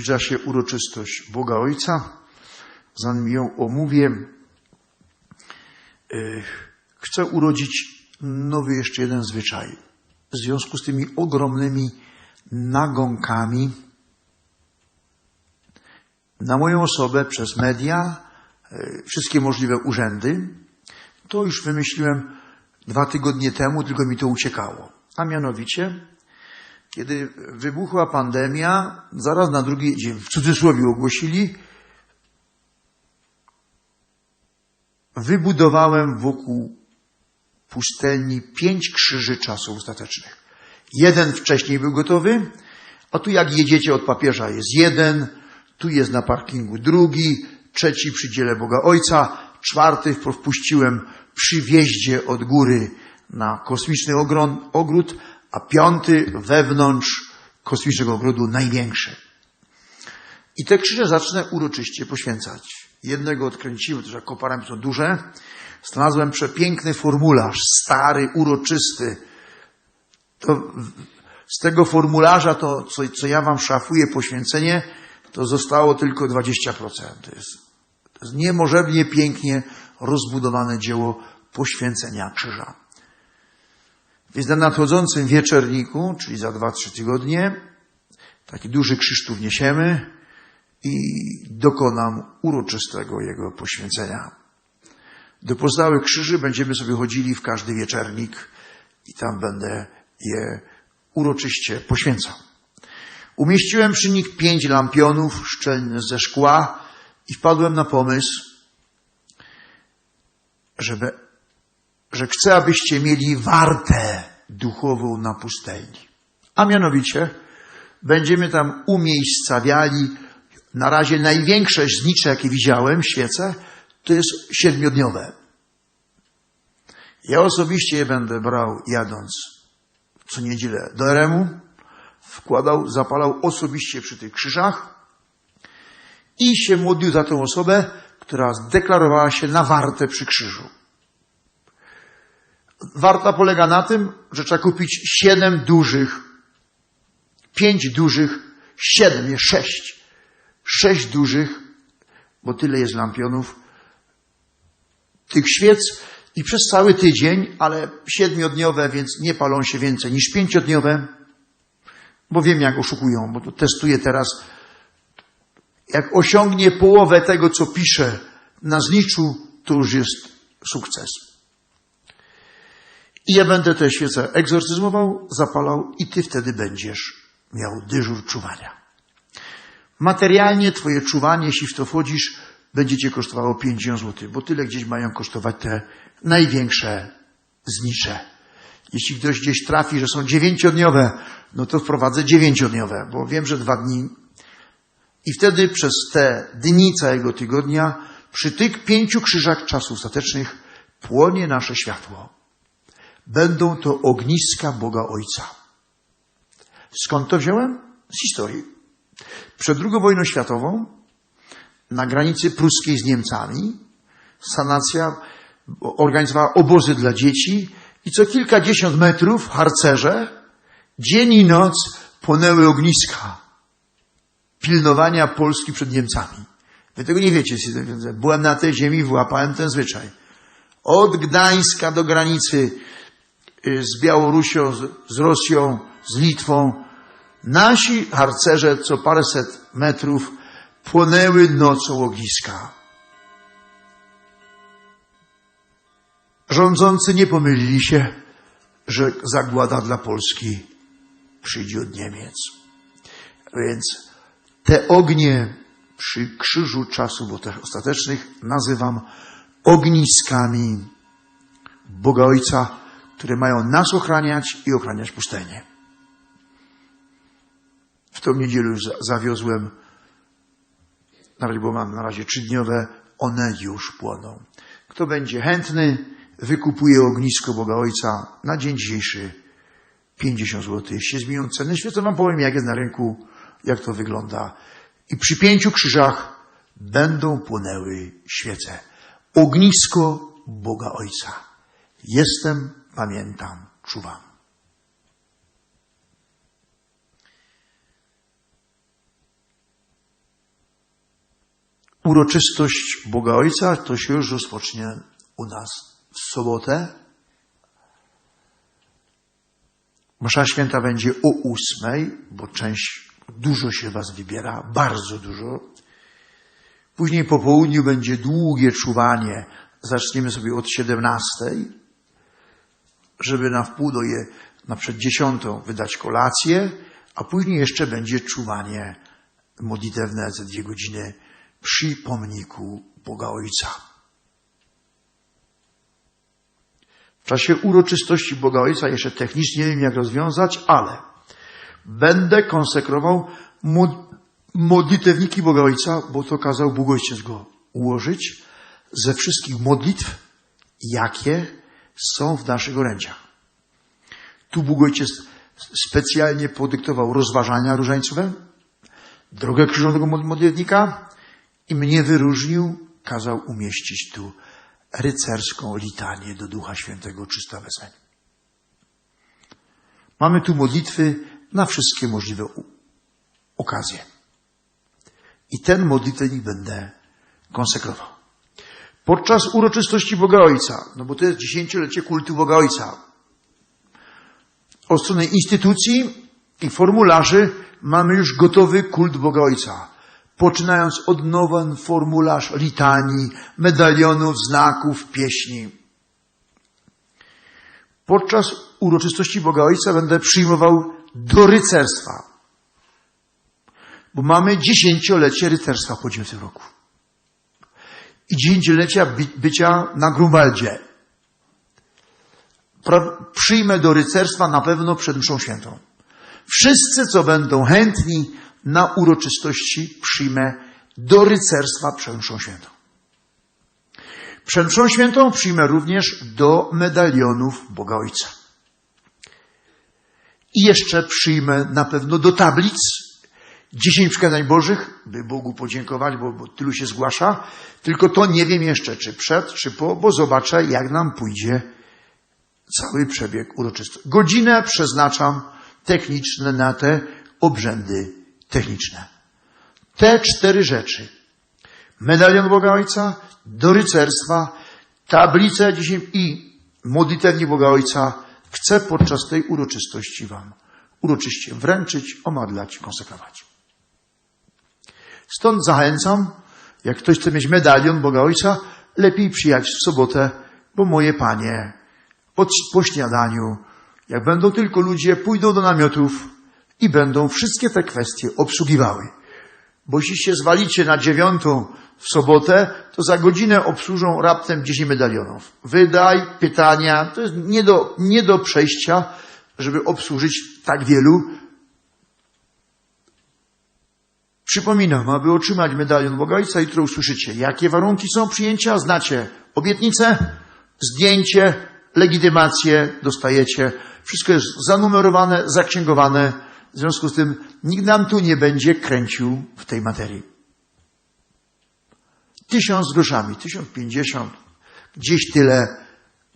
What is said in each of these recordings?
Zbliża się uroczystość Boga Ojca. Zanim ją omówię, yy, chcę urodzić nowy jeszcze jeden zwyczaj. W związku z tymi ogromnymi nagonkami na moją osobę przez media, yy, wszystkie możliwe urzędy, to już wymyśliłem dwa tygodnie temu, tylko mi to uciekało. A mianowicie, kiedy wybuchła pandemia, zaraz na drugi dzień, w cudzysłowie ogłosili, wybudowałem wokół pustelni pięć krzyży czasów ostatecznych. Jeden wcześniej był gotowy, a tu jak jedziecie od papieża jest jeden, tu jest na parkingu drugi, trzeci przy dziele Boga Ojca, czwarty wpuściłem przy wjeździe od góry na kosmiczny ogród, a piąty wewnątrz kosmicznego ogrodu największy. I te krzyże zacznę uroczyście poświęcać. Jednego odkręciłem, to że koparami są duże. Znalazłem przepiękny formularz, stary, uroczysty. To z tego formularza, to co, co ja wam szafuję poświęcenie, to zostało tylko 20%. To jest, to jest niemożebnie pięknie rozbudowane dzieło poświęcenia krzyża. Więc na nadchodzącym wieczerniku, czyli za dwa, trzy tygodnie, taki duży krzyż tu wniesiemy i dokonam uroczystego jego poświęcenia. Do pozostałych krzyży będziemy sobie chodzili w każdy wieczernik i tam będę je uroczyście poświęcał. Umieściłem przy nich pięć lampionów ze szkła i wpadłem na pomysł, żeby, że chcę, abyście mieli wartę duchową na pustelni. A mianowicie będziemy tam umiejscawiali na razie największe znicze, jakie widziałem, świece, to jest siedmiodniowe. Ja osobiście je będę brał jadąc co niedzielę do Eremu, wkładał, zapalał osobiście przy tych krzyżach i się modlił za tę osobę, która zdeklarowała się na wartę przy krzyżu. Warta polega na tym, że trzeba kupić siedem dużych, pięć dużych, siedem, nie sześć. Sześć dużych, bo tyle jest lampionów, tych świec i przez cały tydzień, ale siedmiodniowe, więc nie palą się więcej niż pięciodniowe, bo wiem jak oszukują, bo to testuję teraz. Jak osiągnie połowę tego, co piszę na zniczu, to już jest sukces. I ja będę te świece egzorcyzmował, zapalał i ty wtedy będziesz miał dyżur czuwania. Materialnie twoje czuwanie, jeśli w to wchodzisz, będzie cię kosztowało 50 zł, bo tyle gdzieś mają kosztować te największe znicze. Jeśli ktoś gdzieś trafi, że są dziewięciodniowe, no to wprowadzę dziewięciodniowe, bo wiem, że dwa dni. I wtedy przez te dni całego tygodnia przy tych pięciu krzyżach czasów ostatecznych płonie nasze światło. Będą to ogniska Boga Ojca. Skąd to wziąłem? Z historii. Przed II wojną światową na granicy pruskiej z Niemcami sanacja organizowała obozy dla dzieci i co kilkadziesiąt metrów harcerze dzień i noc płonęły ogniska pilnowania Polski przed Niemcami. Wy tego nie wiecie. Byłem na tej ziemi, wyłapałem ten zwyczaj. Od Gdańska do granicy z Białorusią, z Rosją, z Litwą. Nasi harcerze co paręset metrów płonęły nocą ogniska. Rządzący nie pomylili się, że zagłada dla Polski przyjdzie od Niemiec. Więc te ognie przy krzyżu czasów ostatecznych nazywam ogniskami Boga Ojca, które mają nas ochraniać i ochraniać pustynię. W tą niedzielę już zawiozłem, na razie, bo mam na razie trzydniowe, one już płoną. Kto będzie chętny, wykupuje ognisko Boga Ojca na dzień dzisiejszy 50 zł. Jeśli się zmienią ceny świecą, wam powiem, jak jest na rynku, jak to wygląda. I przy pięciu krzyżach będą płonęły świece. Ognisko Boga Ojca. Jestem, pamiętam, czuwam. uroczystość Boga Ojca to się już rozpocznie u nas w sobotę. Msza święta będzie o ósmej, bo część dużo się was wybiera, bardzo dużo. Później po południu będzie długie czuwanie. Zaczniemy sobie od siedemnastej, żeby na wpół do je, na przed dziesiątą wydać kolację, a później jeszcze będzie czuwanie modlitewne za dwie godziny przy pomniku Boga Ojca. W czasie uroczystości Boga Ojca jeszcze technicznie nie wiem jak rozwiązać, ale będę konsekrował mod- modlitewniki Boga Ojca, bo to kazał Bóg Ojciec go ułożyć ze wszystkich modlitw, jakie są w naszych orędziach. Tu Bóg Ojciec specjalnie podyktował rozważania różańcowe, drogę krzyżowego modlitewnika i mnie wyróżnił, kazał umieścić tu rycerską litanię do Ducha Świętego 300 wezwań. Mamy tu modlitwy na wszystkie możliwe okazje. I ten modlitewnik będę konsekrował. Podczas uroczystości Boga Ojca, no bo to jest dziesięciolecie kultu Boga Ojca, od strony instytucji i formularzy mamy już gotowy kult Boga Ojca. Poczynając od nowa formularz litanii, medalionów, znaków, pieśni. Podczas uroczystości Boga Ojca będę przyjmował do rycerstwa. Bo mamy dziesięciolecie rycerstwa w tym roku. I dziesięciolecia by, bycia na Grunwaldzie. Przyjmę do rycerstwa na pewno przed mszą świętą. Wszyscy, co będą chętni na uroczystości, przyjmę do rycerstwa przed mszą świętą. Przed mszą świętą przyjmę również do medalionów Boga Ojca. I jeszcze przyjmę na pewno do tablic dziesięć przykazań Bożych, by Bogu podziękować, bo, bo tylu się zgłasza. Tylko to nie wiem jeszcze, czy przed, czy po, bo zobaczę, jak nam pójdzie cały przebieg uroczysty. Godzinę przeznaczam techniczne na te obrzędy techniczne. Te cztery rzeczy. Medalion Boga Ojca, do rycerstwa, tablicę dziesięć i modlitewnik Boga Ojca chcę podczas tej uroczystości Wam uroczyście wręczyć, omadlać, konsekrować. Stąd zachęcam, jak ktoś chce mieć medalion Boga Ojca, lepiej przyjechać w sobotę, bo moje panie od, po śniadaniu, jak będą tylko ludzie, pójdą do namiotów i będą wszystkie te kwestie obsługiwały. Bo jeśli się zwalicie na dziewiątą w sobotę, to za godzinę obsłużą raptem 10 medalionów. Wydaj, pytania, to jest nie do, nie do przejścia, żeby obsłużyć tak wielu. Przypominam, aby otrzymać medalion Boga Ojca, jutro usłyszycie, jakie warunki są przyjęcia, znacie obietnicę, zdjęcie, legitymację dostajecie. Wszystko jest zanumerowane, zaksięgowane. W związku z tym nikt nam tu nie będzie kręcił w tej materii. Tysiąc groszami, tysiąc pięćdziesiąt, gdzieś tyle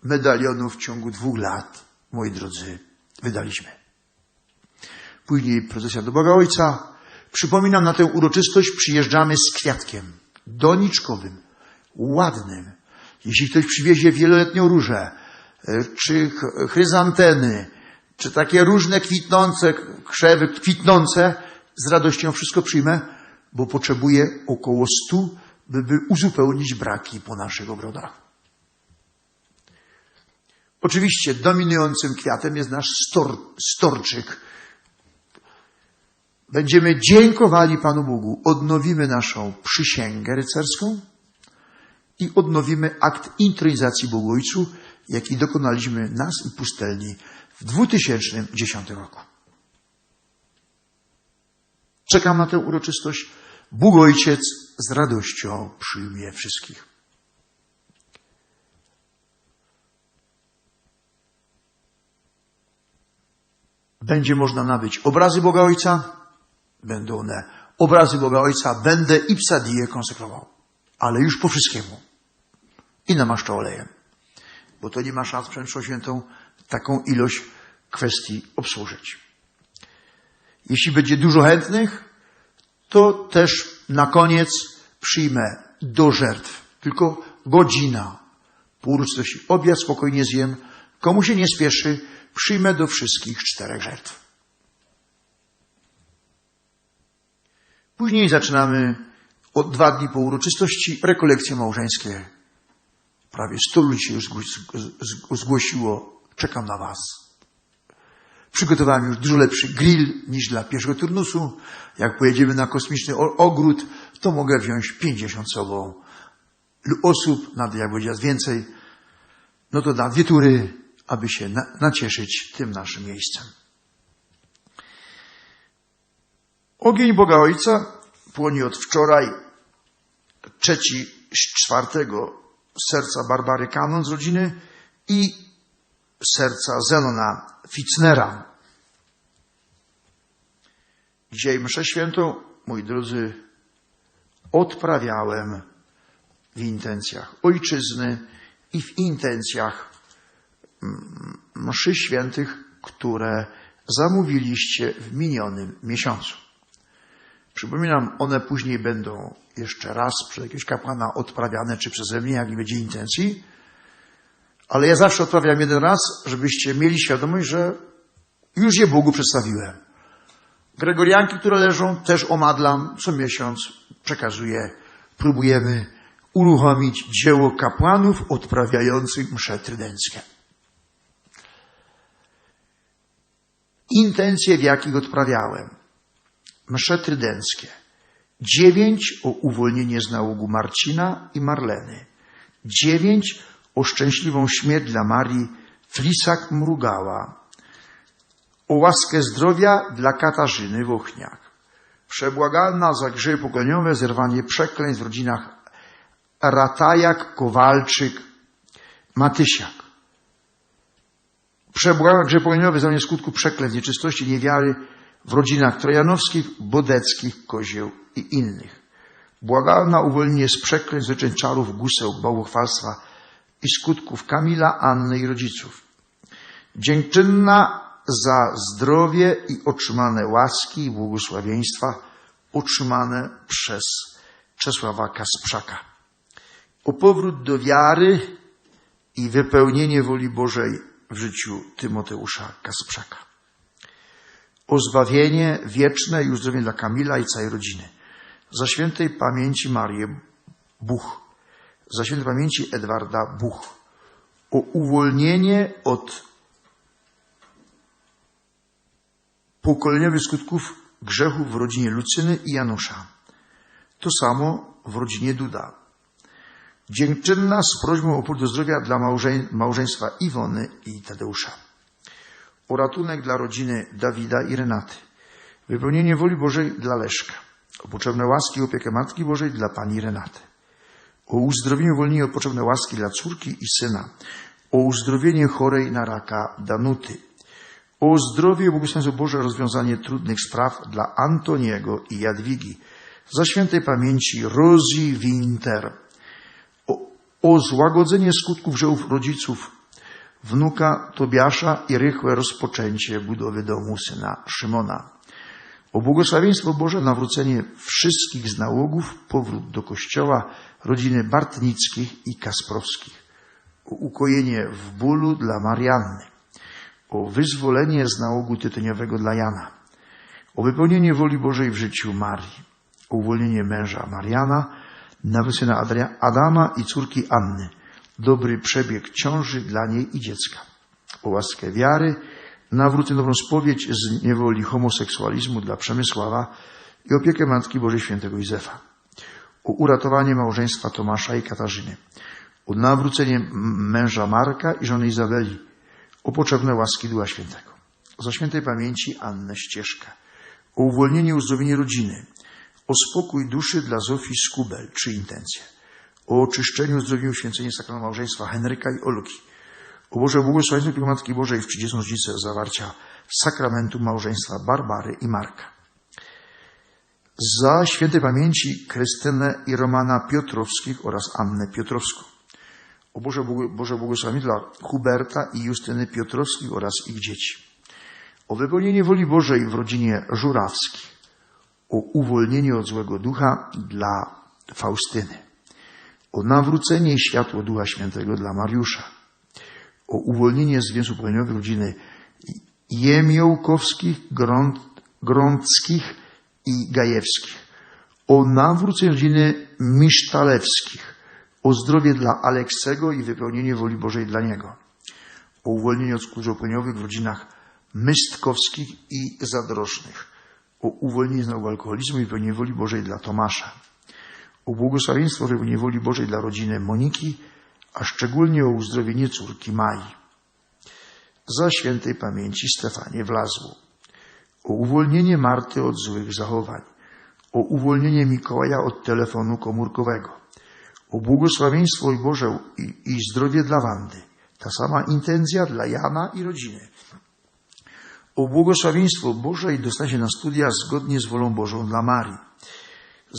medalionów w ciągu dwóch lat, moi drodzy, wydaliśmy. Później procesja do Boga Ojca. Przypominam, na tę uroczystość przyjeżdżamy z kwiatkiem doniczkowym, ładnym. Jeśli ktoś przywiezie wieloletnią różę, e, czy ch- chryzanteny, czy takie różne kwitnące krzewy, kwitnące, z radością wszystko przyjmę, bo potrzebuję około stu, by, by uzupełnić braki po naszych ogrodach. Oczywiście dominującym kwiatem jest nasz stor, storczyk. Będziemy dziękowali Panu Bogu, odnowimy naszą przysięgę rycerską i odnowimy akt intronizacji Bogu Ojcu, jaki dokonaliśmy nas i pustelni w 2010 roku. Czekam na tę uroczystość. Bóg Ojciec z radością przyjmie wszystkich. Będzie można nabyć obrazy Boga Ojca, będą one obrazy Boga Ojca, będę i psadiję konsekrował, ale już po wszystkiemu i namaszczę olejem, bo to nie ma szans przed świętą taką ilość kwestii obsłużyć. Jeśli będzie dużo chętnych, to też na koniec przyjmę do żertw. Tylko godzina uroczystości. Obiad spokojnie zjem. Komu się nie spieszy, przyjmę do wszystkich czterech żertw. Później zaczynamy od dwa dni po uroczystości rekolekcje małżeńskie. Prawie stu ludzi już zgłosiło. Czekam na Was. Przygotowałem już dużo lepszy grill niż dla pierwszego turnusu. Jak pojedziemy na kosmiczny ogród, to mogę wziąć 50 sobą osób, nawet jak będzie więcej, no to na dwie tury, aby się nacieszyć tym naszym miejscem. Ogień Boga Ojca płonie od wczoraj, trzeci czwartego serca Barbary Kanon z rodziny i serca Zenona Fitznera. Dzisiaj mszę świętą, moi drodzy, odprawiałem w intencjach ojczyzny i w intencjach mm, mszy świętych, które zamówiliście w minionym miesiącu. Przypominam, one później będą jeszcze raz przez jakiegoś kapłana odprawiane, czy przeze mnie, jak nie będzie intencji. Ale ja zawsze odprawiam jeden raz, żebyście mieli świadomość, że już je Bogu przedstawiłem. Gregorianki, które leżą, też omadlam co miesiąc, przekazuję, próbujemy uruchomić dzieło kapłanów odprawiających msze trydenckie. Intencje, w jakich odprawiałem msze trydenckie. Dziewięć o uwolnienie z nałogu Marcina i Marleny. Dziewięć o szczęśliwą śmierć dla Marii Flisak Mrugała. O łaskę zdrowia dla Katarzyny Wochniak. Przebłagalna za grzechy pokoleniowe, zerwanie przekleństw w rodzinach Ratajak, Kowalczyk, Matysiak. Przebłagalna grzechy pokoleniowe, zerwanie skutku przekleństw, nieczystości, niewiary, w rodzinach trojanowskich, bodeckich, kozieł i innych. Błagalna uwolnienie z przekleństw, życzeń czarów, guseł, bałwochwalstwa i skutków Kamila, Anny i rodziców. Dziękczynna za zdrowie i otrzymane łaski i błogosławieństwa otrzymane przez Czesława Kasprzaka. O powrót do wiary i wypełnienie woli Bożej w życiu Tymoteusza Kasprzaka o zbawienie wieczne i uzdrowienie dla Kamila i całej rodziny. Za świętej pamięci Marię Buch, za świętej pamięci Edwarda Buch, o uwolnienie od pokoleniowych skutków grzechów w rodzinie Lucyny i Janusza. To samo w rodzinie Duda. Dziękczynna z prośbą o powrót do zdrowia dla małżeństwa Iwony i Tadeusza o ratunek dla rodziny Dawida i Renaty, wypełnienie woli Bożej dla Leszka, o potrzebne łaski i opiekę Matki Bożej dla pani Renaty, o uzdrowienie uwolnienie od potrzebne łaski dla córki i syna, o uzdrowienie chorej na raka Danuty, o zdrowie i błogosławieństwo Boże rozwiązanie trudnych spraw dla Antoniego i Jadwigi, za świętej pamięci Rosie Winter, o, o złagodzenie skutków grzechów rodziców wnuka Tobiasza i rychłe rozpoczęcie budowy domu syna Szymona. O błogosławieństwo Boże, nawrócenie wszystkich z nałogów, powrót do kościoła rodziny Bartnickich i Kasprowskich. O ukojenie w bólu dla Marianny. O wyzwolenie z nałogu tytoniowego dla Jana. O wypełnienie woli Bożej w życiu Marii. O uwolnienie męża Mariana, nawet syna Adama i córki Anny dobry przebieg ciąży dla niej i dziecka. O łaskę wiary, nawrócę nową spowiedź z niewoli homoseksualizmu dla Przemysława i opiekę Matki Bożej Świętego Józefa. O uratowanie małżeństwa Tomasza i Katarzyny. O nawrócenie męża Marka i żony Izabeli. O potrzebne łaski Ducha Świętego. Za świętej pamięci Annę Ścieżkę. O uwolnienie i uzdrowienie rodziny. O spokój duszy dla Zofii Skubel, czy intencje o oczyszczeniu, zdrowiu, święceniu sakramentu małżeństwa Henryka i Olki, o Boże błogosławieństwo Matki Bożej w 30. rocznicę zawarcia sakramentu małżeństwa Barbary i Marka. Za świętej pamięci Krystynę i Romana Piotrowskich oraz Annę Piotrowską. O Boże, Boże błogosławieństwo dla Huberta i Justyny Piotrowskich oraz ich dzieci. O wypełnienie woli Bożej w rodzinie Żurawskich. O uwolnienie od złego ducha dla Faustyny. O nawrócenie i światło Ducha Świętego dla Mariusza. O uwolnienie z więzów pokoleniowych rodziny Jemiołkowskich, Grąd, Grądzkich i Gajewskich. O nawrócenie rodziny Misztalewskich. O zdrowie dla Aleksego i wypełnienie woli Bożej dla niego. O uwolnienie od pokoleniowych w rodzinach Mystkowskich i Zadrożnych. O uwolnienie z alkoholizmu i wypełnienie woli Bożej dla Tomasza. O błogosławieństwo wypełnienie woli Bożej dla rodziny Moniki, a szczególnie o uzdrowienie córki Mai. Za świętej pamięci Stefanie Wlazło. O uwolnienie Marty od złych zachowań. O uwolnienie Mikołaja od telefonu komórkowego. O błogosławieństwo Boże i, i zdrowie dla Wandy. Ta sama intencja dla Jana i rodziny. O błogosławieństwo Boże i dostanie na studia zgodnie z wolą Bożą dla Marii.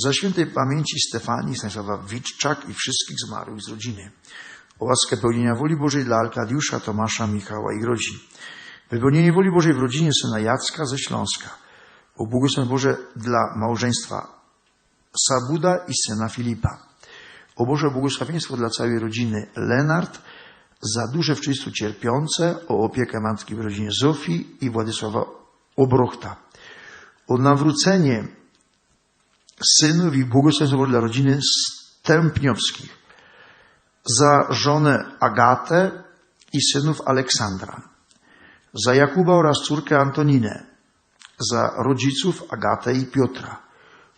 Za świętej pamięci Stefanii, Stanisława Witczak i wszystkich zmarłych z rodziny. O łaskę pełnienia woli Bożej dla Arkadiusza, Tomasza, Michała i rodzin. Wypełnienie woli Bożej w rodzinie syna Jacka ze Śląska. O błogosławieństwo Boże dla małżeństwa Sabuda i syna Filipa. O Boże błogosławieństwo dla całej rodziny Lenart, za duże w czystu cierpiące, o opiekę matki w rodzinie Zofii i Władysława Obrochta. O nawrócenie synów i błogosławieństwo dla rodziny Stępniowskich. Za żonę Agatę i synów Aleksandra. Za Jakuba oraz córkę Antoninę. Za rodziców Agatę i Piotra.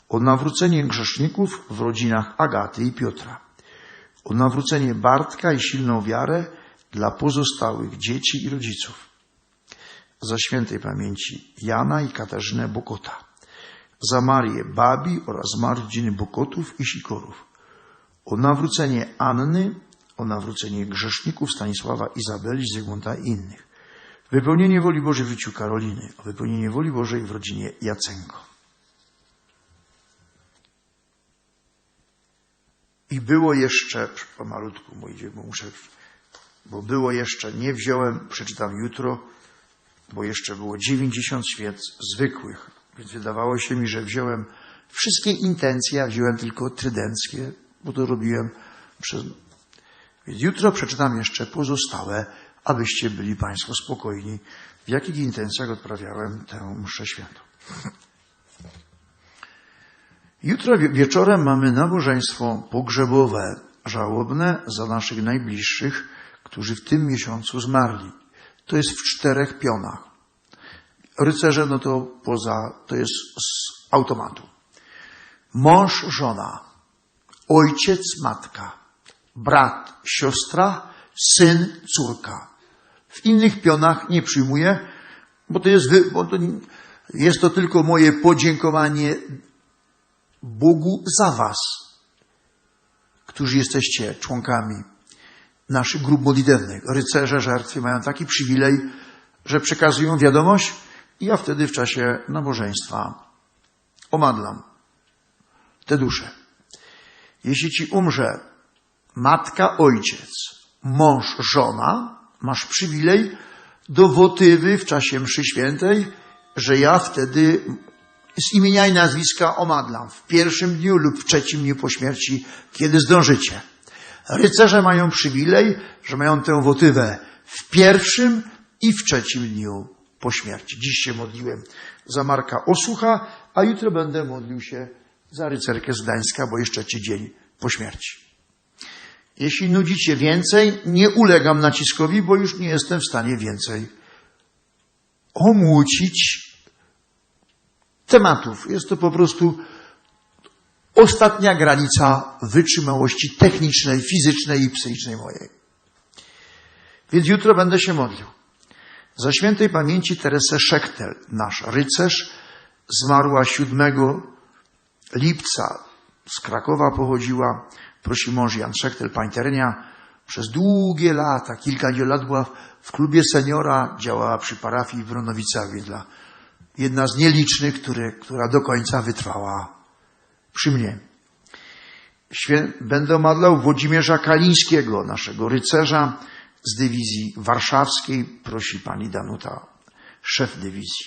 O nawrócenie grzeszników w rodzinach Agaty i Piotra. O nawrócenie Bartka i silną wiarę dla pozostałych dzieci i rodziców. Za świętej pamięci Jana i Katarzynę Bokota za Marię Babi oraz Marię rodziny Bokotów i Sikorów. O nawrócenie Anny, o nawrócenie grzeszników Stanisława, Izabeli, Zygmunta i innych. Wypełnienie woli Bożej w życiu Karoliny, o wypełnienie woli Bożej w rodzinie Jacenko. I było jeszcze, pomalutku mój bo muszę, bo było jeszcze, nie wziąłem, przeczytam jutro, bo jeszcze było 90 świec zwykłych, więc wydawało się mi, że wziąłem wszystkie intencje, a wziąłem tylko trydenckie, bo to robiłem przez... Więc jutro przeczytam jeszcze pozostałe, abyście byli Państwo spokojni, w jakich intencjach odprawiałem tę mszę świętą. Jutro wieczorem mamy nabożeństwo pogrzebowe, żałobne za naszych najbliższych, którzy w tym miesiącu zmarli. To jest w czterech pionach. Rycerze, no to poza, to jest z automatu. Mąż, żona, ojciec, matka, brat, siostra, syn, córka. W innych pionach nie przyjmuję, bo to jest, bo to jest to tylko moje podziękowanie Bogu za was, którzy jesteście członkami naszych grup modlitewnych. Rycerze, żertwy mają taki przywilej, że przekazują wiadomość i ja wtedy w czasie nabożeństwa omadlam te dusze. Jeśli ci umrze matka, ojciec, mąż, żona, masz przywilej do wotywy w czasie mszy świętej, że ja wtedy z imienia i nazwiska omadlam w pierwszym dniu lub w trzecim dniu po śmierci, kiedy zdążycie. Rycerze mają przywilej, że mają tę wotywę w pierwszym i w trzecim dniu po śmierci. Dziś się modliłem za Marka Osucha, a jutro będę modlił się za rycerkę z Gdańska, bo jeszcze ci dzień po śmierci. Jeśli nudzicie więcej, nie ulegam naciskowi, bo już nie jestem w stanie więcej omłócić tematów. Jest to po prostu ostatnia granica wytrzymałości technicznej, fizycznej i psychicznej mojej. Więc jutro będę się modlił. Za świętej pamięci Teresę Szektel, nasz rycerz, zmarła 7 lipca. Z Krakowa pochodziła. Prosi mąż Jan Szektel, pani Terenia, przez długie lata, kilkadziesiąt lat była w klubie seniora, działała przy parafii w Bronowicach, dla jedna z nielicznych, które, która do końca wytrwała przy mnie. Świę... Będę modlał Włodzimierza Kalińskiego, naszego rycerza z dywizji warszawskiej, prosi pani Danuta, szef dywizji.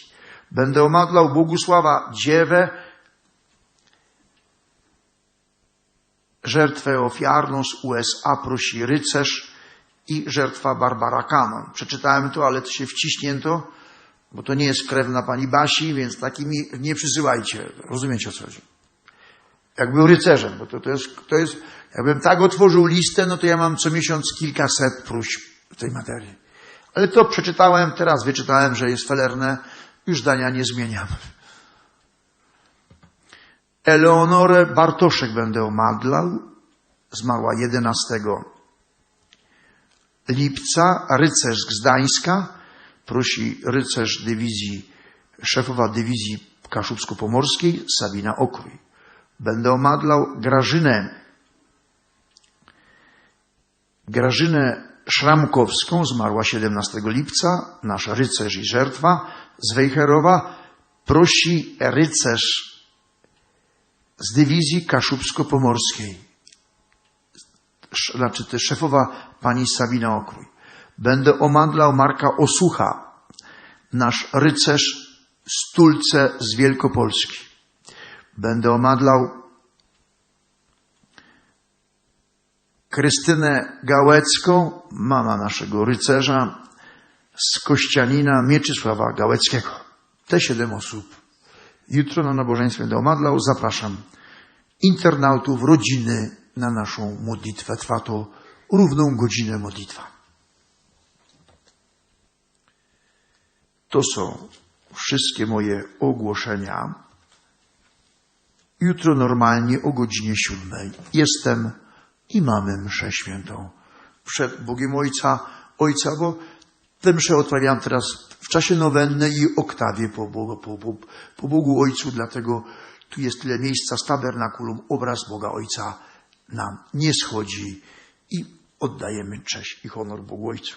Będę omodlał Bogusława Dziewę, żertwę ofiarną z USA prosi rycerz i żertwa Barbara Kanon. Przeczytałem to, ale to się wciśnięto, bo to nie jest krewna pani Basi, więc takimi nie przysyłajcie. Rozumiecie o co chodzi? Jak był rycerzem, bo to, to, jest, to jest, jakbym tak otworzył listę, no to ja mam co miesiąc kilkaset próśb w tej materii. Ale to przeczytałem, teraz wyczytałem, że jest felerne, już zdania nie zmieniam. Eleonorę Bartoszek będę omadlał, zmarła 11 lipca, rycerz z Gdańska, prosi rycerz dywizji, szefowa dywizji kaszubsko-pomorskiej, Sabina Okrój. Będę omadlał Grażynę, Grażynę Szramkowską, zmarła 17 lipca, nasz rycerz i żertwa z Wejherowa, prosi rycerz z dywizji kaszubsko-pomorskiej, sz- znaczy szefowa pani Sabina Okrój. Będę omadlał Marka Osucha, nasz rycerz Stulce z Wielkopolski. Będę omadlał Krystynę Gałecką, mama naszego rycerza z Kościanina Mieczysława Gałeckiego. Te siedem osób. Jutro na nabożeństwie będę omadlał. Zapraszam internautów, rodziny na naszą modlitwę. Trwa to równą godzinę modlitwa. To są wszystkie moje ogłoszenia. Jutro normalnie o godzinie siódmej jestem i mamy mszę świętą przed Bogiem Ojca, Ojca, bo tę mszę odprawiam teraz w czasie nowenny i oktawie po, Bogu- po, po, po Bogu Ojcu, dlatego tu jest tyle miejsca z tabernakulum, obraz Boga Ojca nam nie schodzi i oddajemy cześć i honor Bogu Ojcu.